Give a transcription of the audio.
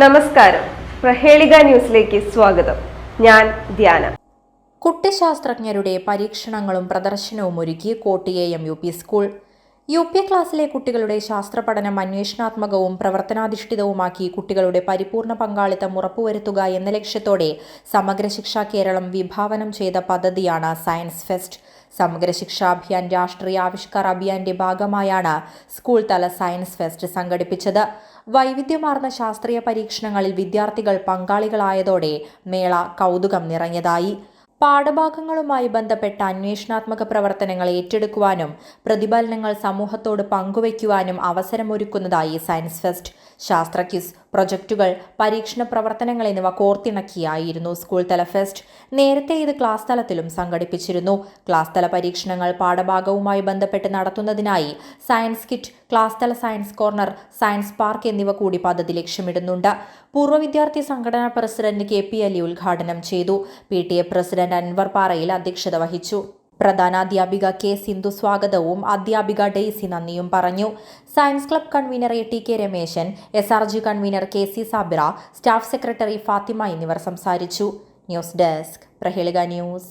നമസ്കാരം. പ്രഹേളിക ന്യൂസിലേക്ക് സ്വാഗതം. ഞാൻ ധ്യാന. കുട്ടിശാസ്ത്രജ്ഞരുടെ പരീക്ഷണങ്ങളും പ്രദർശനവും ഒരുക്കി കോട്ടയ M U P school U P ക്ലാസ്സിലെ കുട്ടികളുടെ ശാസ്ത്ര പഠനം അന്വേഷണാത്മകവും പ്രവർത്തനാധിഷ്ഠിതവുമാക്കി കുട്ടികളുടെ പരിപൂർണ പങ്കാളിത്തം ഉറപ്പുവരുത്തുക എന്ന ലക്ഷ്യത്തോടെ സമഗ്ര ശിക്ഷാ കേരളം വിഭാവനം ചെയ്ത പദ്ധതിയാണ് സയൻസ് ഫെസ്റ്റ്. സമഗ്ര ശിക്ഷാ അഭിയാൻ രാഷ്ട്രീയ ആവിഷ്കാർ അഭിയാന്റെ ഭാഗമായാണ് സ്കൂൾ തല സയൻസ് ഫെസ്റ്റ് സംഘടിപ്പിച്ചത്. വൈവിധ്യമാർന്ന ശാസ്ത്രീയ പരീക്ഷണങ്ങളിൽ വിദ്യാർത്ഥികൾ പങ്കാളികളായതോടെ മേള കൗതുകം നിറഞ്ഞതായി. പാഠഭാഗങ്ങളുമായി ബന്ധപ്പെട്ട അന്വേഷണാത്മക പ്രവർത്തനങ്ങൾ ഏറ്റെടുക്കുവാനും പ്രതിഫലനങ്ങൾ സമൂഹത്തോട് പങ്കുവയ്ക്കുവാനും അവസരമൊരുക്കുന്നതായി സയൻസ് ഫെസ്റ്റ് ശാസ്ത്ര ക്യൂസ് പരീക്ഷണ പ്രവർത്തനങ്ങൾ എന്നിവ കോർത്തിണക്കിയായിരുന്നു സ്കൂൾ തല ഫെസ്റ്റ് നേരത്തെ ഇത് ക്ലാസ് തലത്തിലും സംഘടിപ്പിച്ചിരുന്നു. ക്ലാസ് തല പരീക്ഷണങ്ങൾ പാഠഭാഗവുമായി ബന്ധപ്പെട്ട് നടത്തുന്നതിനായി സയൻസ് കിറ്റ് ക്ലാസ് തല സയൻസ് കോർണർ സയൻസ് പാർക്ക് എന്നിവ കൂടി പദ്ധതി ലക്ഷ്യമിടുന്നുണ്ട്. പൂർവ വിദ്യാർത്ഥി സംഘടനാ പ്രസിഡന്റ് കെ പി അലി ഉദ്ഘാടനം ചെയ്തു. P T A president Anwar Parayil അധ്യക്ഷത വഹിച്ചു. പ്രധാന അധ്യാപിക കെ സിന്ധു സ്വാഗതവും അധ്യാപിക ഡെയ്സി നന്ദിയും പറഞ്ഞു. Science club convener A T K Rameshan S R G convener K C Sabira staff secretary Fathima എന്നിവർ സംസാരിച്ചു. News desk Prahelika news.